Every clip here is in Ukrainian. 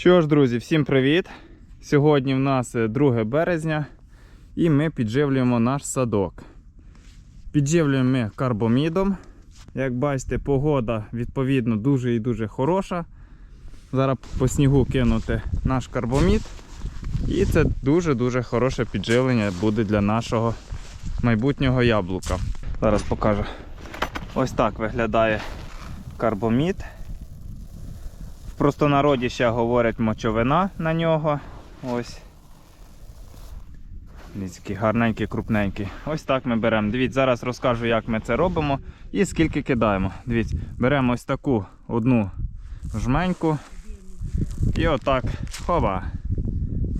Що ж, друзі, всім привіт! Сьогодні в нас е, 2 березня і ми підживлюємо наш садок. Підживлюємо ми карбомідом. Як бачите, погода відповідно дуже і дуже хороша. Зараз по снігу кинути наш карбомід. І це дуже-дуже хороше підживлення буде для нашого майбутнього яблука. Зараз покажу. Ось так виглядає карбомід. В простонароді ще говорять мочовина на нього. Ось. Дивіться, який гарненький, крупненький. Ось так ми беремо. Дивіться, зараз розкажу, як ми це робимо і скільки кидаємо. Дивіться, беремо ось таку одну жменьку. І отак хова.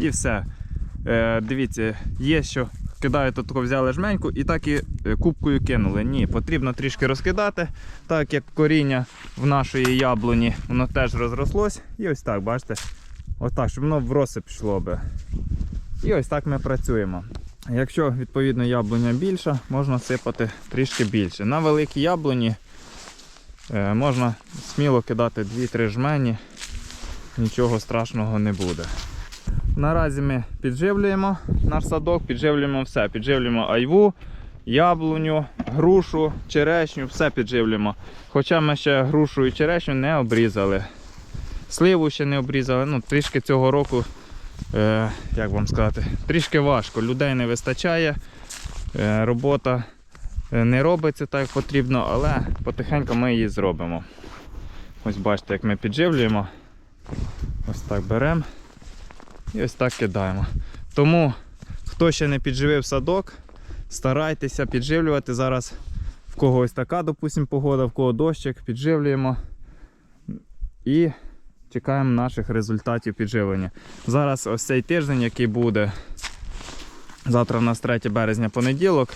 І все. Е, дивіться, є що кидають, тут тако взяли жменьку і так і е, кубкою кинули. Ні, потрібно трішки розкидати, так як коріння в нашої яблуні, воно теж розрослось. І ось так, бачите, ось так, щоб воно в розсип йшло би. І ось так ми працюємо. Якщо відповідно яблуня більша, можна сипати трішки більше. На великій яблуні е, можна сміло кидати 2-3 жмені, нічого страшного не буде. Наразі ми підживлюємо наш садок, підживлюємо все. Підживлюємо айву, яблуню, грушу, черешню, все підживлюємо. Хоча ми ще грушу і черешню не обрізали. Сливу ще не обрізали. Ну, трішки цього року, е, як вам сказати, трішки важко. Людей не вистачає. Е, робота е, не робиться так, як потрібно, але потихеньку ми її зробимо. Ось бачите, як ми підживлюємо. Ось так беремо. І ось так кидаємо. Тому, хто ще не підживив садок, старайтеся підживлювати. Зараз в кого ось така, допустимо, погода, в кого дощик, підживлюємо і чекаємо наших результатів підживлення. Зараз ось цей тиждень, який буде. Завтра в нас 3 березня понеділок.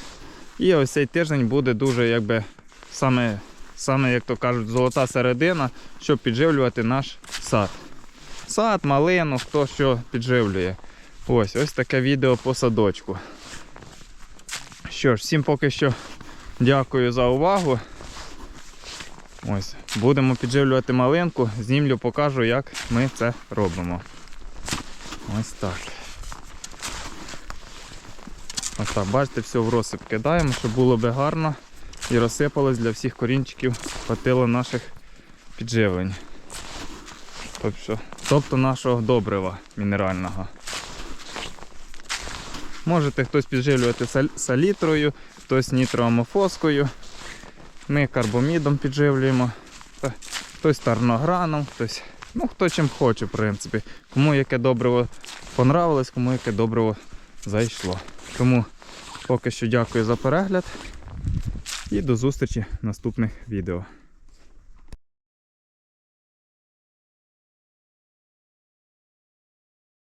І ось цей тиждень буде дуже, якби, саме, саме, як то кажуть, золота середина, щоб підживлювати наш сад сад, малину, хто що підживлює. Ось ось таке відео по садочку. Що ж, всім поки що дякую за увагу. Ось, Будемо підживлювати малинку, знімлю, покажу, як ми це робимо. Ось так. Ось так, бачите, все в розсип кидаємо, щоб було би гарно і розсипалось для всіх корінчиків, хватило наших підживлень. Тобто, тобто нашого добрива мінерального. Можете хтось підживлювати салітрою, хтось нітроамофоскою. Ми карбомідом підживлюємо, хтось тарнограном, хтось, ну хто чим хоче, в принципі. Кому яке добриво понравилось, кому яке добриво зайшло. Тому поки що дякую за перегляд і до зустрічі в наступних відео.